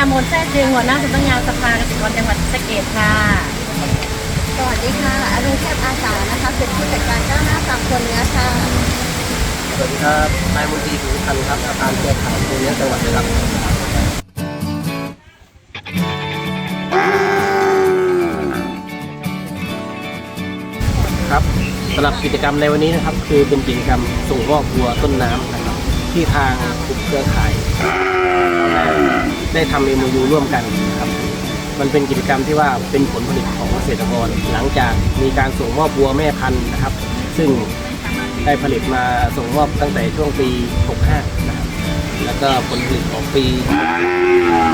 ามนแท้จึงหัวหน้าสำนักงานสภาเกษตรกรจังหวัดศรีสะเกษค่ะ สวัสดีค่ะ อรุณเทพอาสานะคะเป็นผู้จัดการก้าวหน้าฟาร์มคนเนื้อค่ะ สวัสดีครับ นายมนตรีสุพันธ์ครับประธานเครือข่ายโรงเรียนจังหวัดนะครับครับสำหรับกิจกรรมในวันนี้นะครับ คือเป็นกิจกรรมส่งมอบวัวต้นน้ำนะครับที่ทางกลุ่มเครือข่าย ได้ทำเอ็มยูร่วมกันครับมันเป็นกิจกรรมที่ว่าเป็นผลผลิตของเกษตรกรหลังจากมีการส่งมอบวัวแม่พันธุ์นะครับ ซึ่งได้ผลิตมาส่งมอบตั้งแต่ช่วงปี 65 นะครับ แล้วก็ผลผลิตของปี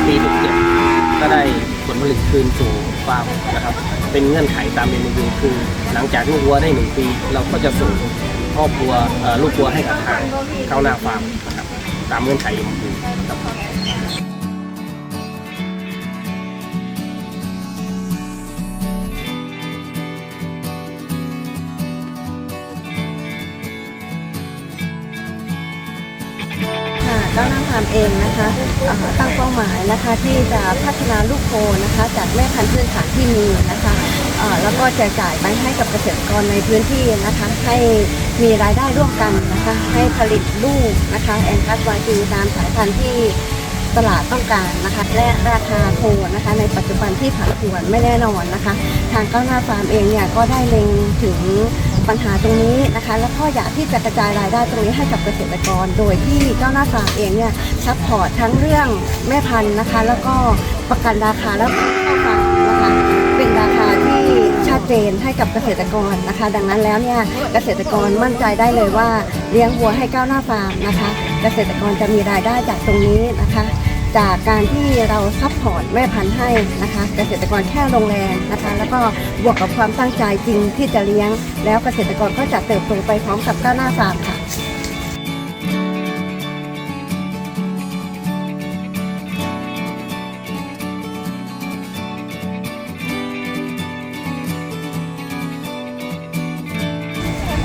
ปี 67 ก็ได้ผลผลิตคืนสู่ฟาร์มนะครับ เป็นเงื่อนไขตามเมนูคือ หลังจากลูกวัวได้ 1 ปี เราก็จะส่งครอบครัวเอ่อลูกวัวให้กับทางเข้าหน้าฟาร์มนะครับ ตามเงื่อนไขเมนูครับ ก้าวหน้าฟาร์มเองนะคะตั้งเป้าหมายนะคะที่จะพัฒนาลูกโคนะคะ จากแม่พันธุ์พื้นฐานที่มีนะคะแล้วก็แจกจ่ายไปให้กับเกษตรกรในพื้นที่นะคะ ให้มีรายได้ร่วมกันนะคะ ให้ผลิตลูกนะคะแอนคัสวาจีตามสายพันธุ์ที่ตลาดต้องการนะคะ และราคาโคนะคะ ในปัจจุบันที่ผันผวนไม่แน่นอนนะคะ ทางก้าวหน้าฟาร์มเองเนี่ยก็ได้เล็งถึง ปัญหาตรงนี้นะคะ แล้วก็อยากที่จะกระจายรายได้ตรงนี้ให้กับเกษตรกร โดยที่ก้าวหน้าฟาร์มเองเนี่ยซัพพอร์ตทั้งเรื่องแม่พันธุ์นะคะ แล้วก็ประกันราคาและเข้าฟังนะคะเป็นราคาที่ชัดเจนให้กับเกษตรกรนะคะ ดังนั้นแล้วเนี่ยเกษตรกรมั่นใจได้เลยว่าเลี้ยงวัวให้ก้าวหน้าฟาร์มนะคะ เกษตรกรจะมีรายได้จากตรงนี้นะคะ จากการที่เราซัพพอร์ตแม่พันธุ์ให้นะคะ เกษตรกรแค่ลงแรงนะคะ แล้วก็บวกกับความตั้งใจจริงที่จะเลี้ยง แล้วเกษตรกรก็จะเติบโตไปพร้อมกับก้าวหน้าฟาร์มค่ะ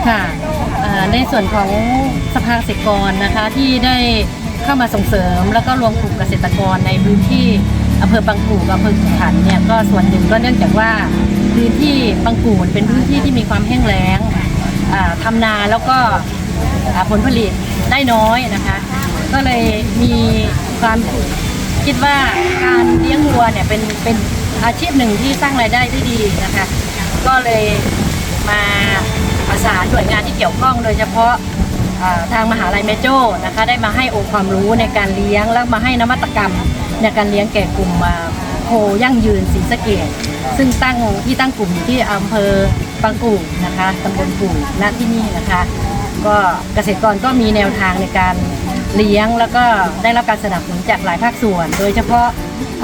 ค่ะในส่วนของสภาเกษตรกรนะคะที่ได้ เข้ามาส่งเสริม แล้วก็รวมกลุ่มเกษตรกรในพื้นที่อำเภอบางปูกับอำเภอขุนขันเนี่ยก็ส่วนหนึ่งก็เนื่องจากว่าพื้นที่บางปูเป็นพื้นที่ที่มีความแห้งแล้งอ่าทำนาแล้วก็ผลผลิตได้น้อยนะคะ ก็เลยมีความคิดว่าการเลี้ยงวัวเนี่ยเป็นเป็นอาชีพหนึ่งที่สร้างรายได้ได้ดีนะคะ ก็เลยมาประสานหน่วยงานที่เกี่ยวข้องโดยเฉพาะ ทางมหาลัยเมโจนะคะได้มาให้องค์ความรู้ในการเลี้ยงแล้วมาให้นวัตกรรมในการเลี้ยงแก่กลุ่มโคยั่งยืนศรีสะเกดซึ่งตั้งที่ตั้งกลุ่มอยู่ที่อำเภอบางกู่นะคะตำบลกู่ณที่นี่นะคะ ก็เกษตรกรก็มีแนวทางในการเลี้ยงแล้วก็ได้รับการสนับสนุนจากหลายภาคส่วน โดยเฉพาะ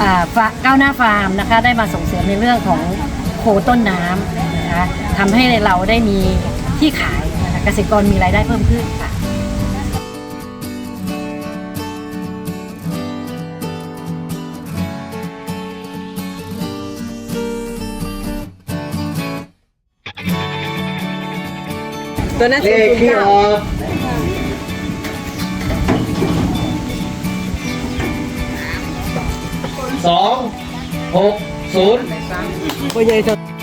อ่าก้าวหน้าฟาร์มนะคะได้มาส่งเสริมในเรื่องของโคต้นน้ำนะคะทำให้เราได้มีที่ขาย เกษตรกรมีรายได้เพิ่มขึ้นค่ะตัวนั้นเลขที่ออกสองหกศูนย์ตัวใหญ่ตัว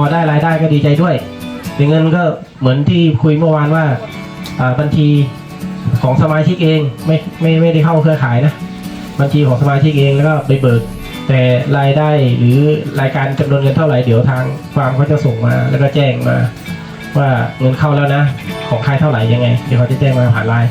อได้รายได้ก็ดีใจด้วยเงินก็เหมือนที่คุยเมื่อวานว่าอ่าบัญชีของสมาชิกเองไม่ไม่ไม่ได้เข้าเครือข่ายนะบัญชีของสมาชิกเองแล้วก็ไปเบิกแต่รายได้หรือรายการจำนวนเงินเท่าไหร่เดี๋ยวทางฟาร์มเขาจะส่งมาแล้วก็แจ้งมา ว่าเงินเข้าแล้วนะ ของใครเท่าไหร่ยังไง เดี๋ยวเขาจะแจ้งมาผ่านไลน์